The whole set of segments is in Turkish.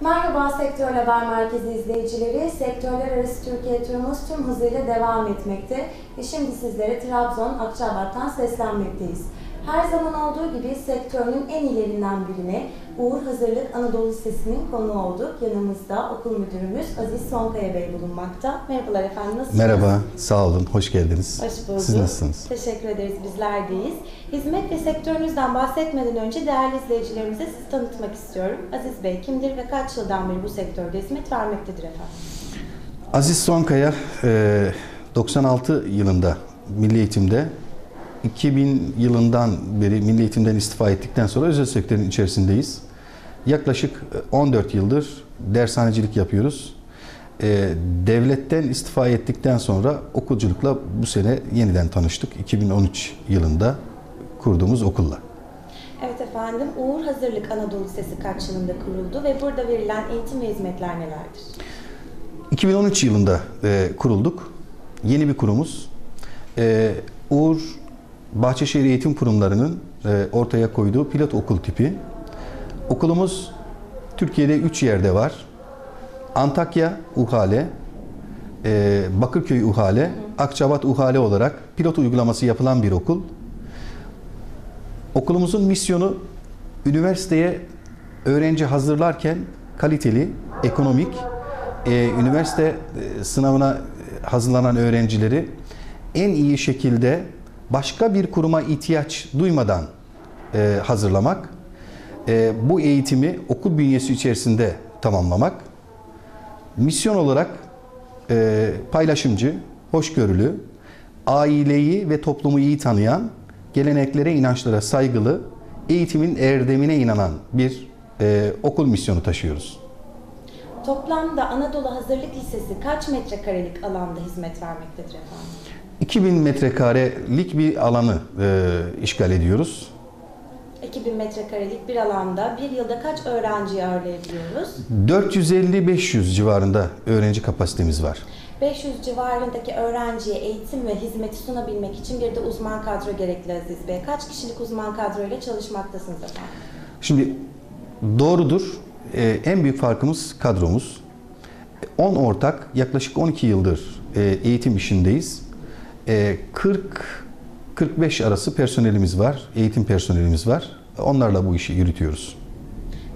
Merhaba Sektör Haber Merkezi izleyicileri. Sektörler arası Türkiye turumuz tüm hızıyla devam etmekte. Ve şimdi sizlere Trabzon Akçabat'tan seslenmekteyiz. Her zaman olduğu gibi sektörün en ilerinden birine Uğur Hazırlık Anadolu Lisesi'nin konuğu olduk. Yanımızda okul müdürümüz Aziz Sonkaya Bey bulunmakta. Merhabalar efendim, nasılsınız? Merhaba, sağ olun, hoş geldiniz. Hoş bulduk. Siz nasılsınız? Teşekkür ederiz, bizler deyiz. Hizmet ve sektörünüzden bahsetmeden önce değerli izleyicilerimize sizi tanıtmak istiyorum. Aziz Bey kimdir ve kaç yıldan beri bu sektörde hizmet vermektedir efendim? Aziz Sonkaya, e, 96 yılında Milli Eğitim'de, 2000 yılından beri Milli Eğitim'den istifa ettikten sonra özel sektörün içerisindeyiz. Yaklaşık 14 yıldır dershanecilik yapıyoruz. E, devletten istifa ettikten sonra okulculukla bu sene yeniden tanıştık. 2013 yılında kurduğumuz okulla. Evet efendim, Uğur Hazırlık Anadolu Lisesi kaç yılında kuruldu ve burada verilen eğitim ve hizmetler nelerdir? 2013 yılında e, kurulduk. Yeni bir kurumuz. E, Uğur Bahçeşehir Eğitim Kurumları'nın e, ortaya koyduğu pilot okul tipi. Okulumuz Türkiye'de 3 yerde var. Antakya UHALE, e, Bakırköy UHALE, Akçabat UHALE olarak pilot uygulaması yapılan bir okul. Okulumuzun misyonu üniversiteye öğrenci hazırlarken kaliteli, ekonomik, e, üniversite sınavına hazırlanan öğrencileri en iyi şekilde başka bir kuruma ihtiyaç duymadan e, hazırlamak, e, bu eğitimi okul bünyesi içerisinde tamamlamak, misyon olarak e, paylaşımcı, hoşgörülü, aileyi ve toplumu iyi tanıyan, geleneklere, inançlara saygılı, eğitimin erdemine inanan bir e, okul misyonu taşıyoruz. Toplamda Anadolu Hazırlık Lisesi kaç metrekarelik alanda hizmet vermektedir efendim? 2000 metrekarelik bir alanı e, işgal ediyoruz. 2000 metrekarelik bir alanda bir yılda kaç öğrenciyi ağırlayabiliyoruz? 450-500 civarında öğrenci kapasitemiz var. 500 civarındaki öğrenciye eğitim ve hizmeti sunabilmek için bir de uzman kadro gerekli Aziz Bey. Kaç kişilik uzman kadroyla çalışmaktasınız efendim? Şimdi doğrudur. E, en büyük farkımız kadromuz. 10 ortak yaklaşık 12 yıldır e, eğitim işindeyiz. E, 40-45 arası personelimiz var, eğitim personelimiz var. Onlarla bu işi yürütüyoruz.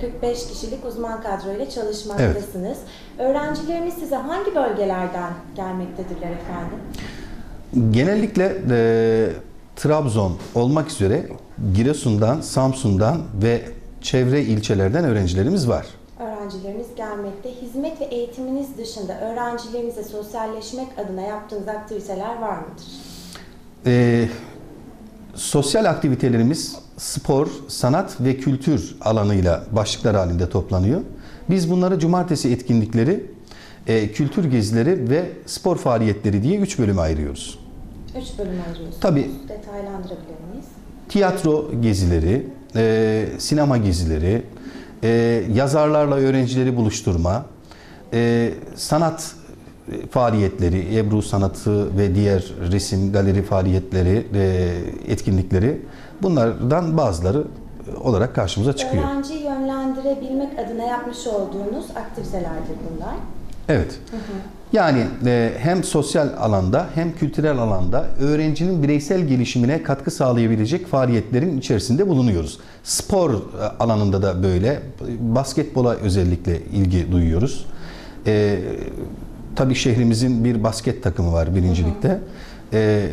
45 kişilik uzman kadroyla çalışmaktasınız. Öğrencileriniz size hangi bölgelerden gelmektedirler efendim? Genellikle e, Trabzon olmak üzere Giresun'dan, Samsun'dan ve çevre ilçelerden öğrencilerimiz var. Öğrencileriniz gelmekte. Hizmet ve eğitiminiz dışında öğrencilerinize sosyalleşmek adına yaptığınız aktiviteler var mıdır? E, sosyal aktivitelerimiz spor, sanat ve kültür alanıyla başlıklar halinde toplanıyor. Biz bunları cumartesi etkinlikleri, e, kültür gezileri ve spor faaliyetleri diye üç bölüme ayırıyoruz. Üç bölüm ayırıyorsunuz. Tabii. Detaylandırabilir miyiz? Tiyatro gezileri, e, sinema gezileri, e, yazarlarla öğrencileri buluşturma, e, sanat faaliyetleri, Ebru sanatı ve diğer resim, galeri faaliyetleri, e, etkinlikleri bunlardan bazıları olarak karşımıza çıkıyor. Öğrenciyi yönlendirebilmek adına yapmış olduğunuz aktivitelerdir bunlar. Evet. Yani e, hem sosyal alanda hem kültürel alanda öğrencinin bireysel gelişimine katkı sağlayabilecek faaliyetlerin içerisinde bulunuyoruz. Spor e, alanında da böyle. Basketbola özellikle ilgi duyuyoruz. E, tabii şehrimizin bir basket takımı var birincilikte. E,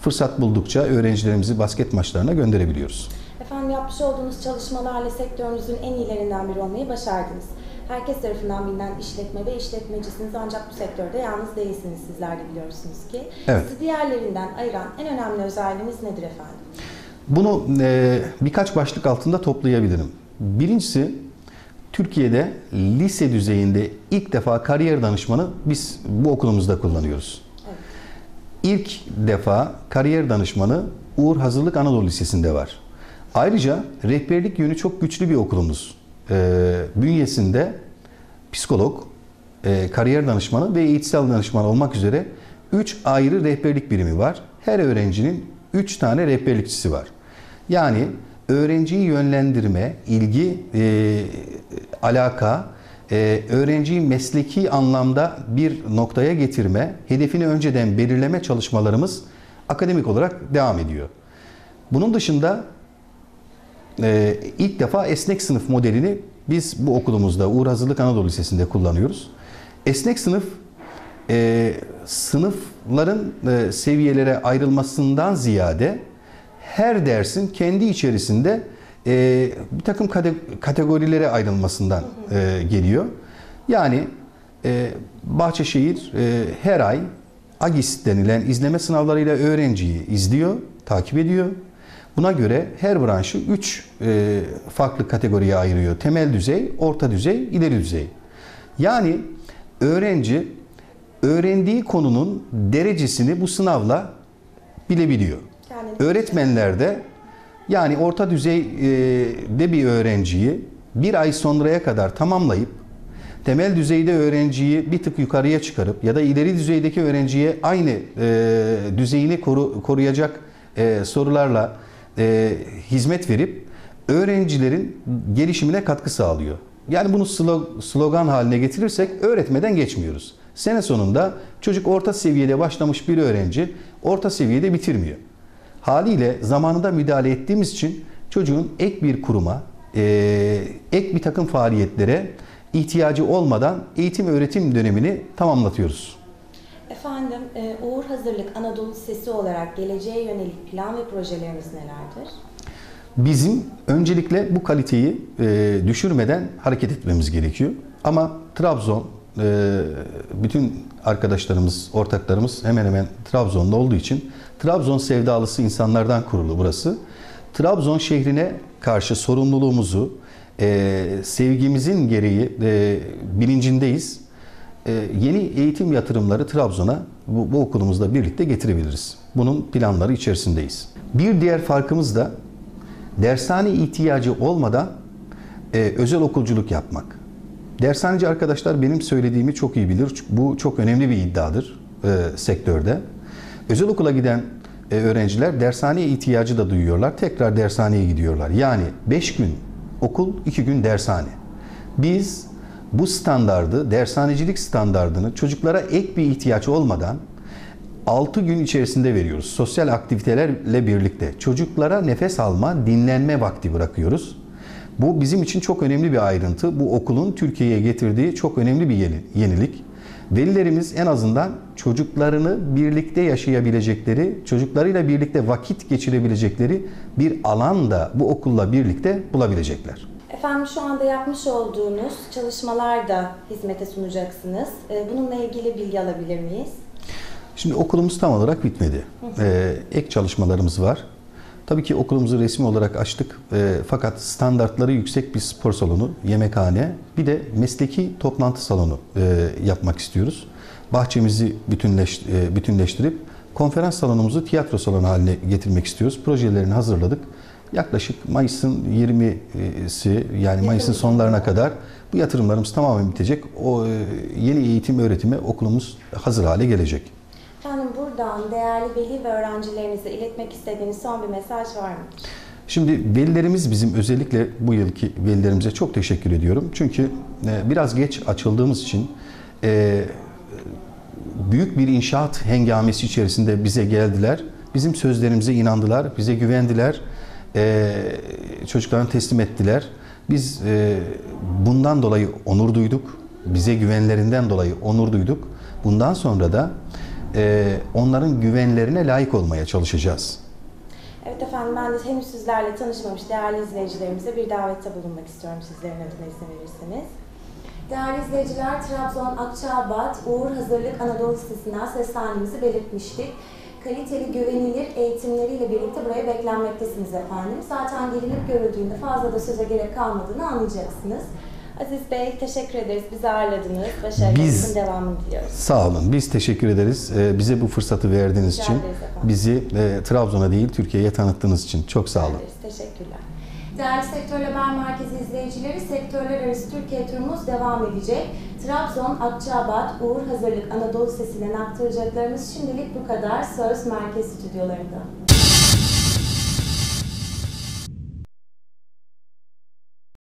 fırsat buldukça öğrencilerimizi basket maçlarına gönderebiliyoruz. Efendim yapmış olduğunuz çalışmalarla sektörünüzün en iyilerinden biri olmayı başardınız. Herkes tarafından bilinen işletme ve işletmecisiniz ancak bu sektörde yalnız değilsiniz sizler de biliyorsunuz ki. Evet. Sizi diğerlerinden ayıran en önemli özelliğiniz nedir efendim? Bunu e, birkaç başlık altında toplayabilirim. Birincisi Türkiye'de lise düzeyinde ilk defa kariyer danışmanı biz bu okulumuzda kullanıyoruz. Evet. İlk defa kariyer danışmanı Uğur Hazırlık Anadolu Lisesi'nde var. Ayrıca rehberlik yönü çok güçlü bir okulumuz. E, bünyesinde psikolog, e, kariyer danışmanı ve eğitsel danışman olmak üzere 3 ayrı rehberlik birimi var. Her öğrencinin 3 tane rehberlikçisi var. Yani öğrenciyi yönlendirme, ilgi, e, alaka, e, öğrenciyi mesleki anlamda bir noktaya getirme, hedefini önceden belirleme çalışmalarımız akademik olarak devam ediyor. Bunun dışında e, ilk defa esnek sınıf modelini biz bu okulumuzda Uğur Hazırlık Anadolu Lisesi'nde kullanıyoruz. Esnek sınıf e, sınıfların e, seviyelere ayrılmasından ziyade her dersin kendi içerisinde e, bir takım kate- kategorilere ayrılmasından e, geliyor. Yani e, Bahçeşehir e, her ay AGİS denilen izleme sınavlarıyla öğrenciyi izliyor, takip ediyor. Buna göre her branşı 3 farklı kategoriye ayırıyor. Temel düzey, orta düzey, ileri düzey. Yani öğrenci öğrendiği konunun derecesini bu sınavla bilebiliyor. Kendini Öğretmenler de yani orta düzeyde bir öğrenciyi bir ay sonraya kadar tamamlayıp temel düzeyde öğrenciyi bir tık yukarıya çıkarıp ya da ileri düzeydeki öğrenciye aynı e, düzeyini koru- koruyacak e, sorularla e, hizmet verip öğrencilerin gelişimine katkı sağlıyor. Yani bunu slo- slogan haline getirirsek öğretmeden geçmiyoruz. Sene sonunda çocuk orta seviyede başlamış bir öğrenci orta seviyede bitirmiyor. Haliyle zamanında müdahale ettiğimiz için çocuğun ek bir kuruma, e, ek bir takım faaliyetlere ihtiyacı olmadan eğitim öğretim dönemini tamamlatıyoruz. Efendim, e, Uğur Hazırlık Anadolu Lisesi olarak geleceğe yönelik plan ve projeleriniz nelerdir? Bizim öncelikle bu kaliteyi e, düşürmeden hareket etmemiz gerekiyor. Ama Trabzon, e, bütün arkadaşlarımız, ortaklarımız hemen hemen Trabzon'da olduğu için Trabzon sevdalısı insanlardan kurulu burası. Trabzon şehrine karşı sorumluluğumuzu, e, sevgimizin gereği e, bilincindeyiz. E, yeni eğitim yatırımları Trabzon'a bu, bu okulumuzla birlikte getirebiliriz. Bunun planları içerisindeyiz. Bir diğer farkımız da dershane ihtiyacı olmadan e, özel okulculuk yapmak. Dershaneci arkadaşlar benim söylediğimi çok iyi bilir. Bu çok önemli bir iddiadır e, sektörde. Özel okula giden e, öğrenciler dershaneye ihtiyacı da duyuyorlar. Tekrar dershaneye gidiyorlar. Yani 5 gün okul, 2 gün dershane. Biz bu standardı, dershanecilik standardını çocuklara ek bir ihtiyaç olmadan 6 gün içerisinde veriyoruz. Sosyal aktivitelerle birlikte çocuklara nefes alma, dinlenme vakti bırakıyoruz. Bu bizim için çok önemli bir ayrıntı. Bu okulun Türkiye'ye getirdiği çok önemli bir yeni- yenilik. Velilerimiz en azından çocuklarını birlikte yaşayabilecekleri, çocuklarıyla birlikte vakit geçirebilecekleri bir alan da bu okulla birlikte bulabilecekler. Efendim şu anda yapmış olduğunuz çalışmalar da hizmete sunacaksınız. E, Bununla ilgili bilgi alabilir miyiz? Şimdi okulumuz tam olarak bitmedi. Ee, ek çalışmalarımız var. Tabii ki okulumuzu resmi olarak açtık. Ee, fakat standartları yüksek bir spor salonu, yemekhane, bir de mesleki toplantı salonu e, yapmak istiyoruz. Bahçemizi bütünleş, e, bütünleştirip konferans salonumuzu tiyatro salonu haline getirmek istiyoruz. Projelerini hazırladık. Yaklaşık Mayıs'ın 20'si yani Mayıs'ın sonlarına kadar bu yatırımlarımız tamamen bitecek. O e, yeni eğitim öğretime okulumuz hazır hale gelecek. Efendim buradan değerli veli ve öğrencilerinize iletmek istediğiniz son bir mesaj var mı? Şimdi velilerimiz bizim özellikle bu yılki velilerimize çok teşekkür ediyorum. Çünkü e, biraz geç açıldığımız için e, büyük bir inşaat hengamesi içerisinde bize geldiler. Bizim sözlerimize inandılar, bize güvendiler. E, çocuklarını teslim ettiler. Biz e, bundan dolayı onur duyduk. Bize güvenlerinden dolayı onur duyduk. Bundan sonra da e, onların güvenlerine layık olmaya çalışacağız. Evet efendim ben de henüz sizlerle tanışmamış değerli izleyicilerimize bir davette bulunmak istiyorum sizlerin adına izin verirseniz. Değerli izleyiciler, Trabzon Akçaabat Uğur Hazırlık Anadolu Lisesi'nden seslendiğimizi belirtmiştik. Kaliteli, güvenilir eğitimleriyle birlikte buraya beklenmektesiniz efendim. Zaten gelinip görüldüğünde fazla da söze gerek kalmadığını anlayacaksınız. Aziz Bey teşekkür ederiz. Bizi ağırladınız. Başarılarınızın devamını diliyoruz. Sağ olun. Biz teşekkür ederiz. Ee, Bize bu fırsatı verdiğiniz Rica için. Bizi e, Trabzon'a değil Türkiye'ye tanıttığınız için çok sağ olun. Teşekkürler. Değerli Sektör Haber Merkezi izleyicileri, sektörler arası Türkiye turumuz devam edecek. Trabzon, Akçaabat, Uğur Hazırlık Anadolu Lisesi'nden aktaracaklarımız şimdilik bu kadar. Söz Merkez Stüdyolarında.